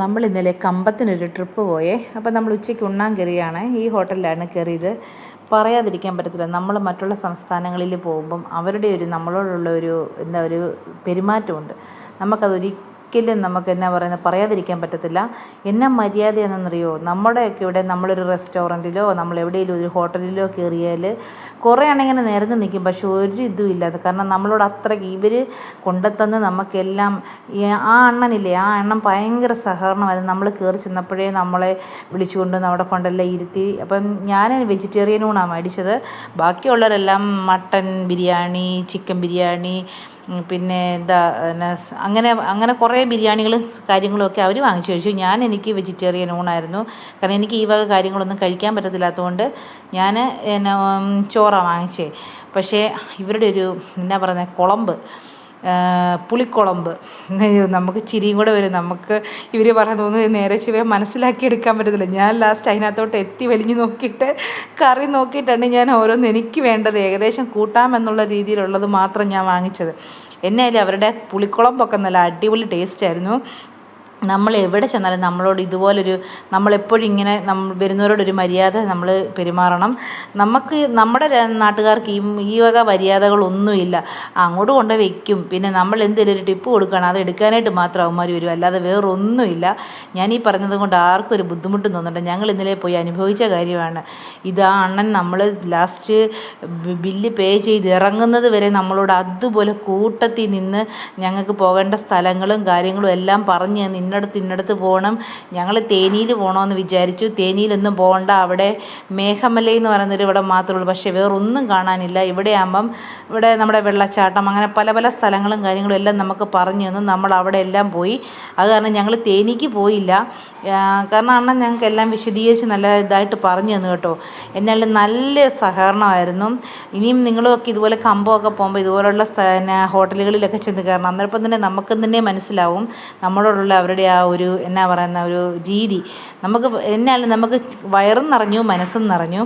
നമ്മൾ ഇന്നലെ കമ്പത്തിനൊരു ട്രിപ്പ് പോയേ. അപ്പോൾ നമ്മൾ ഉച്ചയ്ക്ക് ഉണ്ണാൻ കയറിയാണ്. ഈ ഹോട്ടലിലാണ് കയറിയത്. പറയാതിരിക്കാൻ പറ്റത്തില്ല. നമ്മൾ മറ്റുള്ള സംസ്ഥാനങ്ങളിൽ പോകുമ്പം അവരുടെ ഒരു നമ്മളോടുള്ള ഒരു എന്താ ഒരു പെരുമാറ്റമുണ്ട്. നമുക്കതൊരിക്കലും നമുക്ക് എന്നാ പറയുന്നത് പറയാതിരിക്കാൻ പറ്റത്തില്ല. എന്നാ മര്യാദയാണെന്നറിയോ? നമ്മുടെയൊക്കെ ഇവിടെ നമ്മളൊരു റെസ്റ്റോറന്റിലോ നമ്മൾ എവിടെയെങ്കിലും ഒരു ഹോട്ടലിലോ കയറിയാൽ കുറേ ആണെങ്കിൽ നേരത്തെ നിൽക്കും. പക്ഷെ ഒരു ഇതും ഇല്ലാതെ. കാരണം നമ്മളോട് അത്രയ്ക്ക് ഇവർ കൊണ്ടുത്തന്ന് നമുക്കെല്ലാം ആ അണ്ണനില്ലേ ആ അണ്ണൻ ഭയങ്കര സഹകരണമായിരുന്നു. നമ്മൾ കയറി ചെന്നപ്പോഴേ നമ്മളെ വിളിച്ചുകൊണ്ട് അവിടെ കൊണ്ടെല്ലാം ഇരുത്തി. അപ്പം ഞാൻ വെജിറ്റേറിയൻ ഊണാണ് മേടിച്ചത്. ബാക്കിയുള്ളവരെല്ലാം മട്ടൻ ബിരിയാണി ചിക്കൻ ബിരിയാണി പിന്നെ എന്താ പിന്നെ അങ്ങനെ അങ്ങനെ കുറേ ബിരിയാണികളും കാര്യങ്ങളും ഒക്കെ അവർ വാങ്ങിച്ചു കഴിച്ചു. ഞാൻ എനിക്ക് വെജിറ്റേറിയൻ ഊണായിരുന്നു. കാരണം എനിക്ക് ഈ വക കാര്യങ്ങളൊന്നും കഴിക്കാൻ പറ്റത്തില്ലാത്തതുകൊണ്ട് ഞാൻ ചോറാണ് വാങ്ങിച്ചേ. പക്ഷേ ഇവരുടെ ഒരു എന്നാ പറയുന്നത് കുളമ്പ്. പുളിക്കുളമ്പ്. നമുക്ക് ചിരിയും കൂടെ വരും. നമുക്ക് ഇവർ പറഞ്ഞു തോന്നുന്നത് നേരെ ചുവ മനസ്സിലാക്കി എടുക്കാൻ പറ്റത്തില്ല. ഞാൻ ലാസ്റ്റ് അതിനകത്തോട്ട് എത്തി വലിഞ്ഞു നോക്കിയിട്ട് കറി നോക്കിയിട്ടാണ് ഞാൻ ഓരോന്ന് എനിക്ക് വേണ്ടത്. ഏകദേശം കൂട്ടാമെന്നുള്ള രീതിയിലുള്ളത് മാത്രം ഞാൻ വാങ്ങിച്ചത്. എന്നായാലും അവരുടെ പുളിക്കുളമ്പൊക്കെ നല്ല അടിപൊളി ടേസ്റ്റ് ആയിരുന്നു. നമ്മൾ എവിടെ ചെന്നാലും നമ്മളോട് ഇതുപോലൊരു നമ്മളെപ്പോഴും ഇങ്ങനെ നമ്മൾ വരുന്നവരോടൊരു മര്യാദ നമ്മൾ പെരുമാറണം. നമുക്ക് നമ്മുടെ നാട്ടുകാർക്ക് ഈ ഈ വക മര്യാദകളൊന്നുമില്ല. അങ്ങോട്ട് കൊണ്ട് വയ്ക്കും. പിന്നെ നമ്മൾ എന്തെങ്കിലും ഒരു ടിപ്പ് കൊടുക്കണം അത് എടുക്കാനായിട്ട് മാത്രം അവന്മാർ വരും. അല്ലാതെ വേറൊന്നുമില്ല. ഞാൻ ഈ പറഞ്ഞത് കൊണ്ട് ആർക്കും ഒരു ബുദ്ധിമുട്ടും തോന്നുന്നുണ്ട് ഞങ്ങൾ ഇന്നലെ പോയി അനുഭവിച്ച കാര്യമാണ്. ഇത് ആ അണ്ണൻ നമ്മൾ ലാസ്റ്റ് ബില്ല് പേ ചെയ്ത് ഇറങ്ങുന്നത് വരെ നമ്മളോട് അതുപോലെ കൂട്ടത്തിൽ നിന്ന് ഞങ്ങൾക്ക് പോകേണ്ട സ്ഥലങ്ങളും കാര്യങ്ങളും എല്ലാം പറഞ്ഞ് തന്ന് ഇന്നടത്ത് ഇന്നടത്ത് പോകണം. ഞങ്ങൾ തേനിയിൽ പോകണമെന്ന് വിചാരിച്ചു. തേനിയിലൊന്നും പോകണ്ട. അവിടെ മേഘമല എന്ന് പറയുന്നൊരു ഇവിടെ മാത്രമേ ഉള്ളൂ. പക്ഷേ വേറൊന്നും കാണാനില്ല. ഇവിടെ ആകുമ്പം ഇവിടെ നമ്മുടെ വെള്ളച്ചാട്ടം അങ്ങനെ പല പല സ്ഥലങ്ങളും കാര്യങ്ങളും എല്ലാം നമുക്ക് പറഞ്ഞു തന്നു. നമ്മൾ അവിടെ എല്ലാം പോയി. അത് കാരണം ഞങ്ങൾ തേനിക്ക് പോയില്ല. കാരണം അണ്ണൻ ഞങ്ങൾക്ക് എല്ലാം വിശദീകരിച്ച് നല്ല ഇതായിട്ട് പറഞ്ഞു തന്നു കേട്ടോ. എന്നാലും നല്ല സഹകരണമായിരുന്നു. ഇനിയും നിങ്ങളുമൊക്കെ ഇതുപോലെ കമ്പമൊക്കെ പോകുമ്പോൾ ഇതുപോലുള്ള ഹോട്ടലുകളിലൊക്കെ ചെന്ന് കയറണം. അന്നേരപ്പം തന്നെ നമുക്ക് തന്നെ മനസ്സിലാവും നമ്മളോടുള്ള അവരുടെ ആ ഒരു എന്നാ പറയുന്ന ഒരു രീതി. നമുക്ക് എന്നാലും നമുക്ക് വയറും നിറഞ്ഞു മനസ്സും നിറഞ്ഞു.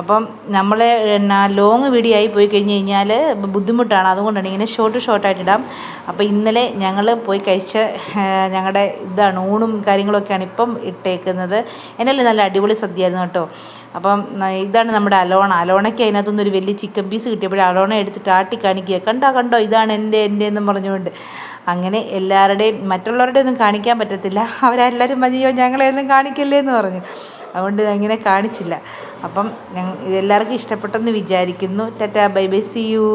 അപ്പം നമ്മൾ എന്നാ ലോങ് വീഡിയോ ആയി പോയി കഴിഞ്ഞ് കഴിഞ്ഞാൽ ബുദ്ധിമുട്ടാണ്. അതുകൊണ്ടാണ് ഇങ്ങനെ ഷോർട്ട് ഷോർട്ടായിട്ട് ഇടാം. അപ്പോൾ ഇന്നലെ ഞങ്ങൾ പോയി കഴിച്ച ഞങ്ങളുടെ ഇതാണ് ഊണും കാര്യങ്ങളൊക്കെയാണ് ഇപ്പം ഇട്ടേക്കുന്നത്. എന്നല്ലേ നല്ല അടിപൊളി സദ്യയായിരുന്നു കേട്ടോ. അപ്പം ഇതാണ് നമ്മുടെ അലോണ. അലോണയ്ക്ക് അതിനകത്തുനിന്ന് ഒരു വലിയ ചിക്കൻ പീസ് കിട്ടിയപ്പോൾ അലോണ എടുത്തിട്ട് ആട്ടി കാണിക്കുക. കണ്ടോ കണ്ടോ ഇതാണ് എന്റെ എന്റെ എന്നും പറഞ്ഞുകൊണ്ട്. അങ്ങനെ എല്ലാവരുടെയും മറ്റുള്ളവരുടെ ഒന്നും കാണിക്കാൻ പറ്റത്തില്ല. അവരെല്ലാവരും മതിയോ ഞങ്ങളെ ഒന്നും കാണിക്കല്ലേ എന്ന് പറഞ്ഞു. അതുകൊണ്ട് ഇങ്ങനെ കാണിച്ചില്ല. അപ്പം എല്ലാവർക്കും ഇഷ്ടപ്പെട്ടെന്ന് വിചാരിക്കുന്നു. Tata bye bye see you.